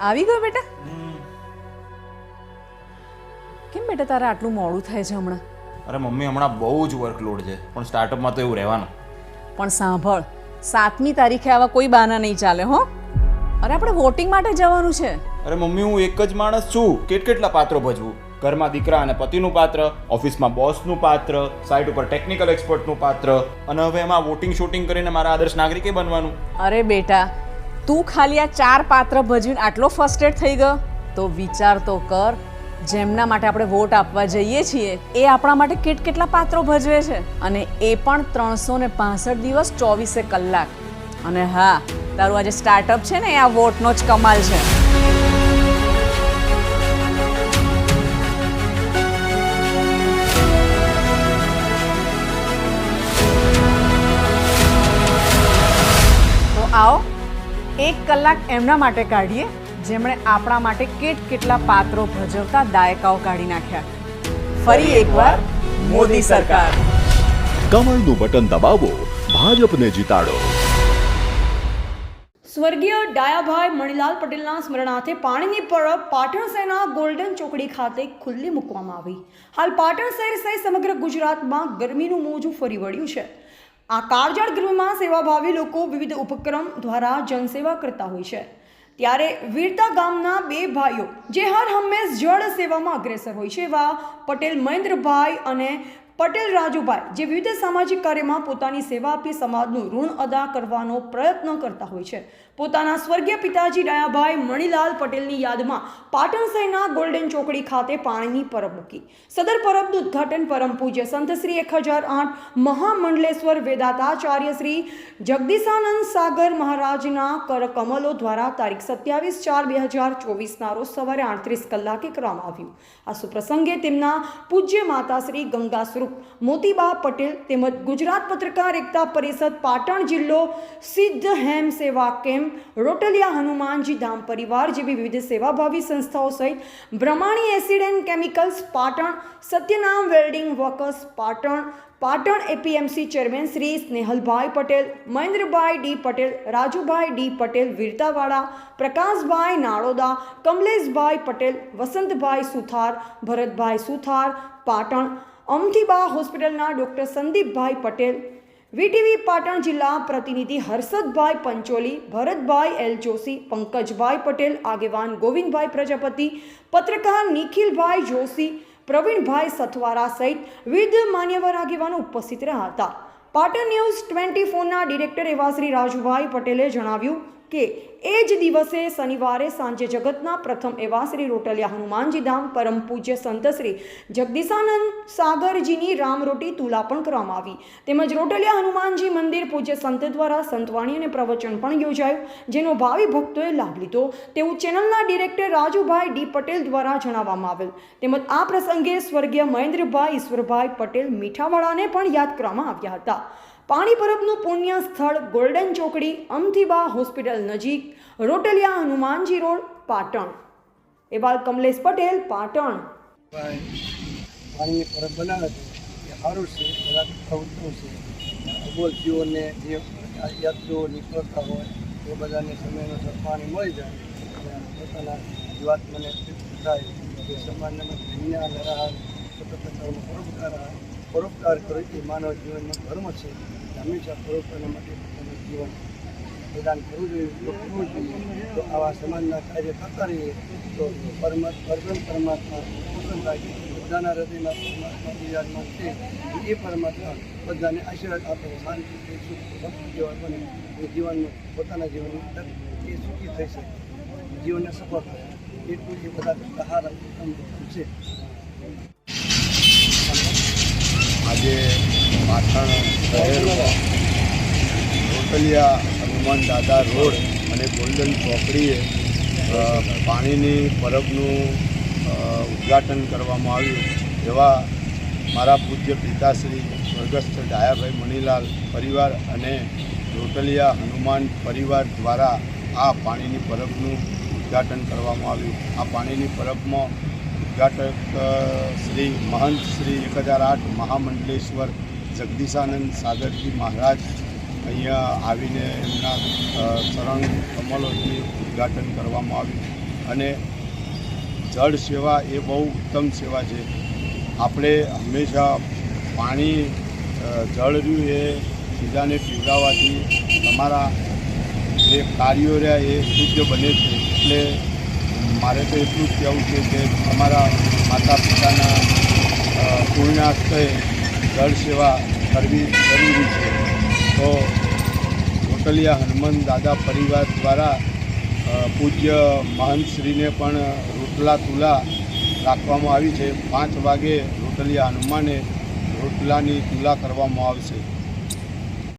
આવી ગયો બેટા? કેમ બેટા તારે આટલું મોડું થાય છે હમણાં? અરે મમ્મી હમણાં બહુ જ વર્કલોડ છે. પણ સ્ટાર્ટઅપમાં તો એવું રહેવાનું. પણ સાંભળ સાતમી તારીખે આવા કોઈ બહાના નહીં ચાલે હો. અરે આપણે વોટિંગ માટે જવાનું છે. અરે મમ્મી હું એક જ માણસ છું. કેટ કેટલા પાત્રો ભજવું? ઘરમાં દીકરા અને પતિનું પાત્ર ઓફિસમાં બોસનું પાત્ર સાઇટ ઉપર ટેકનિકલ એક્સપર્ટનું પાત્ર અને હવે એમાં વોટિંગ શૂટિંગ કરીને મારા આદર્શ નાગરિકે બનવાનું. અરે બેટા તું ખાલી આ ચાર પાત્ર ભજવીને આટલો ફર્સ્ટેડ થઈ ગયો? તો વિચાર તો કર, જેમના માટે આપણે વોટ આપવા જઈએ છીએ, એ આપણા માટે કેટ કેટલા પાત્રો ભજવે છે? અને એ પણ ત્રણસો ને પાસઠ દિવસ ચોવીસે કલાક. અને હા, તારું આજે સ્ટાર્ટઅપ છે ને, એ આ વોટનો જ કમાલ છે. એક કલાક એમના માટે કાઢીએ જેમણે આપણા માટે કેટ કેટલા પાત્રો ભજવતા દાયકાઓ કાઢી નાખ્યા. ફરી એકવાર મોદી સરકાર. કમળનું બટન દબાવો ભાજપને જીતાડો. સ્વર્ગીય ડાયાભાઈ મણિલાલ પટેલના સ્મરણાર્થે પાણીની પરબ પાટણ શહેરના ગોલ્ડન ચોકડી ખાતે ખુલ્લી મૂકવામાં આવી. હાલ પાટણ શહેર સહિત સમગ્ર ગુજરાતમાં ગરમીનું મોજું ફરી વળ્યું છે. આ કાળજાળ ગૃહમાં સેવાભાવી લોકો વિવિધ ઉપક્રમ દ્વારા જનસેવા કરતા હોય છે. ત્યારે વીરતા ગામના બે ભાઈઓ, જે હર હંમેશ જળ સેવામાં અગ્રેસર હોય છે એવા પટેલ મહેન્દ્રભાઈ અને પટેલ રાજુભાઈ, જે વિવિધ સામાજિક કાર્યમાં પોતાની સેવા આપી સમાજનું ઋણ અદા કરવાનો પ્રયત્ન કરતા હોય છે. પોતાના સ્વર્ગીય પિતાજી ડાયાભાઈ મણિલાલ પટેલની યાદમાં પાટણ શહેરના ગોલ્ડન ચોકડી ખાતે પાણીની પરબ મૂકી. સદર પરબનું ઉદ્ઘાટન પરમ પૂજ્ય સંત એક હજાર આઠ મહામંડલેશ્વર વેદાતાચાર્ય શ્રી જગદીશાનંદ સાગર મહારાજના કરકમલો દ્વારા તારીખ સત્યાવીસ ચાર બે હજાર ચોવીસના રોજ સવારે આડત્રીસ કલાકે કરવામાં આવ્યું. આ સુપ્રસંગે તેમના પૂજ્ય માતા શ્રી ગંગા સ્વરૂપ મોતીબા પટેલ તેમજ ગુજરાત પત્રકાર એકતા પરિષદ પાટણ જિલ્લો સિદ્ધ હેમ સેવા કેમ્પ રોટલિયા હનુમાનજી ધામ પરિવાર જેવી વિવિધ સેવાભાવી સંસ્થાઓ સહિત Brahmani acid and chemicals Patan, Satyanam welding workers Patan Patan APMC chairman Shri Snehalbhai Patel, Mahendrabhai D Patel, Rajubhai D Patel વીરતાવાળા Prakashbhai Naloda, Kamleshbhai Patel, Vasantbhai Suthar, Bharatbhai Suthar, Patan, Amthiba હોસ્પિટલના ડૉક્ટર સંદીપભાઈ પટેલ વીટીવી પાટણ જિલ્લા પ્રતિનિધિ હર્ષદભાઈ પંચોલી, ભરતભાઈ એલ જોશી, પંકજભાઈ પટેલ, આગેવાન ગોવિંદભાઈ પ્રજાપતિ, પત્રકાર નિખિલભાઈ જોશી, પ્રવીણભાઈ સથવારા સહિત વિવિધ માન્યવર આગેવાનો ઉપસ્થિત રહ્યા હતા. પાટણ ન્યૂઝ ટ્વેન્ટી ફોરના ડિરેક્ટર એવા શ્રી રાજુભાઈ પટેલે જણાવ્યું કે એ જ દિવસે શનિવારે સાંજે જગતના પ્રથમ એવા શ્રી રોટલિયા હનુમાનજી ધામ પરમ પૂજ્ય સંત શ્રી જગદીશાનંદ સાગરજીની રામરોટી તુલા પણ કરવામાં આવી. તેમજ રોટલિયા હનુમાનજી મંદિર પૂજ્ય સંત દ્વારા સંતવાણી અને પ્રવચન પણ યોજાયું, જેનો ભાવિ ભક્તોએ લાભ લીધો. તેવું ચેનલના ડિરેક્ટર રાજુભાઈ ડી પટેલ દ્વારા જણાવવામાં આવેલ. તેમજ આ પ્રસંગે સ્વર્ગીય મહેન્દ્રભાઈ ઈશ્વરભાઈ પટેલ મીઠાવાળાને પણ યાદ કરવામાં આવ્યા હતા. પાણી પરબનું પુણ્ય સ્થળ ગોલ્ડન ચોકડી, અમથીબા હોસ્પિટલ નજીક, રોટલિયા હનુમાનજી રોડ, પાટણ. એવાલ કમલેશ પટેલ, પાટણ. પાણીની પરબ બનાવે છે, એ સારું છે બધા પ્રવૃત્તિઓ છે. અબોલ જીવોને જે યાત્રીઓ નીકળતા હોય, એ બધાને સમયનો પાણી મળી જાય પોતાના જીવાત્માને થાય. એ સમાજને ધન્ય લહેરા સ્વતંત્રતાનો પરોપકાર પરોપકાર કરો એ માનવ જીવનનો ધર્મ છે. હંમેશા પરોપકારના માટે પોતાનું જીવન પ્રદાન કરવું જોઈએ કરવું જોઈએ. તો આવા સમાજના કાર્ય કરતા રહીએ તો પરમ પરમ પરમાત્મા પ્રસન્ન થાય બધાના હૃદયમાં પરમાત્મા વિરાજમાન છે. એ પરમાત્મા બધાને આશીર્વાદ આપે, શાંતિ સુખ, ભક્તિ બને. એ જીવનનું, પોતાના જીવનનું એ સુખી થઈ શકે. જીવનને સફળ થાય એટલું એ બધા હારા છે. આજે પાટણ શહેરમાં રોટલિયા હનુમાન દાદા રોડ અને ગોલ્ડન ચોકડીએ પાણીની પરબનું ઉદ્ઘાટન કરવામાં આવ્યું એવા મારા પૂજ્ય પિતાશ્રી સ્વર્ગસ્થ ડાયાભાઈ મણીલાલ પરિવાર અને રોટલિયા હનુમાન પરિવાર દ્વારા આ પાણીની પરબનું ઉદ્ઘાટન કરવામાં આવ્યું. આ પાણીની પરબમાં ઉદ્ઘાટક શ્રી મહંત શ્રી એક હજાર આઠ મહામંડલેશ્વર જગદીશાનંદ સાગરજી મહારાજ અહીંયા આવીને એમના ચરણ કમલોથી ઉદ્ઘાટન કરવામાં આવ્યું. અને જળ સેવા એ બહુ ઉત્તમ સેવા છે. આપણે હંમેશા પાણી જળ રહ્યું એ બીજાને પીવડાવવાથી તમારા જે કાર્યો રહ્યા એ શુદ્ધ બને છે. એટલે મારે તો એટલું જ કહેવું છે કે તમારા માતા પિતાના અ, પુણ્યાસ્તે જળ સેવા કરવી જરૂરી છે. તો રોટલિયા હનુમાન દાદા પરિવાર દ્વારા પૂજ્ય મહંતશ્રીને પણ રોટલા તુલા રાખવામાં આવી છે. પાંચ વાગે રોટલિયા હનુમાને રોટલાની તુલા કરવામાં આવશે.